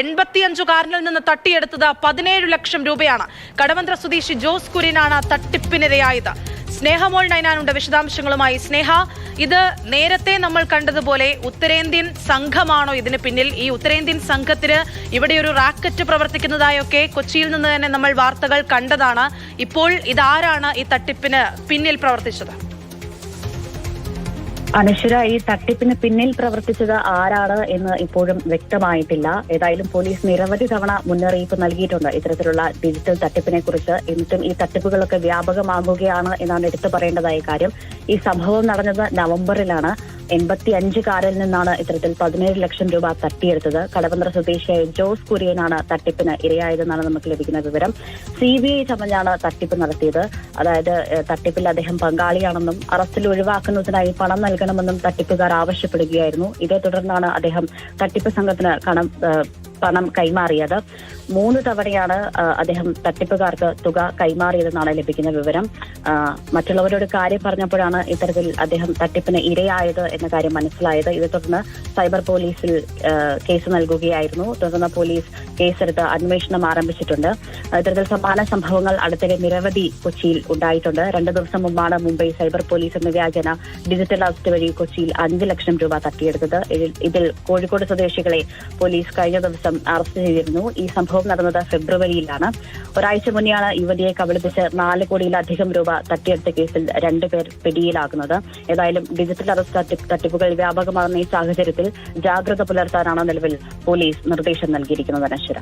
എൺപത്തിയഞ്ചുകാരനിൽ നിന്ന് തട്ടിയെടുത്തത് പതിനേഴ് ലക്ഷം രൂപയാണ്. കടവന്ത്ര സ്വദേശി ജോസ് കുര്യനാണ് തട്ടിപ്പിനിരയായത്. സ്നേഹമോൾ നൈനാനുണ്ട് വിശദാംശങ്ങളുമായി. സ്നേഹ ഇത് നേരത്തെ നമ്മൾ കണ്ടതുപോലെ ഉത്തരേന്ത്യൻ സംഘമാണോ ഇതിന് പിന്നിൽ? ഈ ഉത്തരേന്ത്യൻ സംഘത്തിന് ഇവിടെ ഒരു റാക്കറ്റ് പ്രവർത്തിക്കുന്നതായൊക്കെ കൊച്ചിയിൽ നിന്ന് തന്നെ നമ്മൾ വാർത്തകൾ കണ്ടതാണ്. ഇപ്പോൾ ഇതാരാണ് ഈ തട്ടിപ്പിന് പിന്നിൽ പ്രവർത്തിച്ചത്? അനശ്വര ഈ തട്ടിപ്പിന് പിന്നിൽ പ്രവർത്തിച്ചത് ആരാണ് എന്ന് ഇപ്പോഴും വ്യക്തമായിട്ടില്ല. ഏതായാലും പോലീസ് നിരവധി തവണ മുന്നറിയിപ്പ് നൽകിയിട്ടുണ്ട്. ഇത്തരത്തിലുള്ള ഡിജിറ്റൽ തട്ടിപ്പിനെ കുറിച്ച് എന്നിട്ടും ഈ തട്ടിപ്പുകളൊക്കെ വ്യാപകമാകുകയാണ് എന്നാണ് എടുത്തു പറയേണ്ടതായ കാര്യം. ഈ സംഭവം നടന്നത് നവംബറിലാണ്. എൺപത്തി അഞ്ചുകാരിൽ നിന്നാണ് ഇത്തരത്തിൽ പതിനേഴ് ലക്ഷം രൂപ തട്ടിയെടുത്തത്. കടവന്ത്ര സ്വദേശിയായ ജോസ് കുര്യനാണ് തട്ടിപ്പിന് ഇരയായതെന്നാണ് നമുക്ക് ലഭിക്കുന്ന വിവരം. സി ബി ഐ ചമഞ്ഞാണ് തട്ടിപ്പ് നടത്തിയത്. അതായത് തട്ടിപ്പിൽ അദ്ദേഹം പങ്കാളിയാണെന്നും അറസ്റ്റിൽ ഒഴിവാക്കുന്നതിനായി പണം നൽകണമെന്നും തട്ടിപ്പുകാർ ആവശ്യപ്പെടുകയായിരുന്നു. ഇതേ തുടർന്നാണ് അദ്ദേഹം തട്ടിപ്പ് സംഘത്തിന് കണം പണം കൈമാറിയത്. മൂന്ന് തവണയാണ് അദ്ദേഹം തട്ടിപ്പുകാർക്ക് തുക കൈമാറിയതെന്നാണ് ലഭിക്കുന്ന വിവരം. മറ്റുള്ളവരോട് കാര്യം പറഞ്ഞപ്പോഴാണ് ഇത്തരത്തിൽ അദ്ദേഹം തട്ടിപ്പിന് ഇരയായത് എന്ന കാര്യം മനസ്സിലായത്. ഇതേ തുടർന്ന് സൈബർ പോലീസിൽ കേസ് നൽകുകയായിരുന്നു. തുടർന്ന് പോലീസ് കേസെടുത്ത് അന്വേഷണം ആരംഭിച്ചിട്ടുണ്ട്. ഇത്തരത്തിൽ സമാന സംഭവങ്ങൾ അടുത്തിടെ നിരവധി കൊച്ചിയിൽ ഉണ്ടായിട്ടുണ്ട്. രണ്ടു ദിവസം മുമ്പാണ് മുംബൈ സൈബർ പോലീസ് എന്ന വ്യാജന ഡിജിറ്റൽ അറസ്റ്റ് വഴി കൊച്ചിയിൽ അഞ്ച് ലക്ഷം രൂപ തട്ടിയെടുത്തത്. ഇതിൽ കോഴിക്കോട് സ്വദേശികളെ പോലീസ് കഴിഞ്ഞ ദിവസം അറസ്റ്റ് ചെയ്തിരുന്നു. ഈ സംഭവം നടന്നത് ഫെബ്രുവരിയിലാണ്. ഒരാഴ്ച മുന്നെയാണ് യുവതിയെ കബളിപ്പിച്ച് നാല് കോടിയിലധികം രൂപ തട്ടിയെടുത്ത കേസിൽ രണ്ടുപേർ പിടിയിലാകുന്നത്. ഏതായാലും ഡിജിറ്റൽ അറസ്റ്റ് തട്ടിപ്പുകൾ വ്യാപകമാകുന്ന ഈ സാഹചര്യത്തിൽ ജാഗ്രത പുലർത്താനാണ് നിലവിൽ പോലീസ് നിർദ്ദേശം നൽകിയിരിക്കുന്നത് അനശ്വര.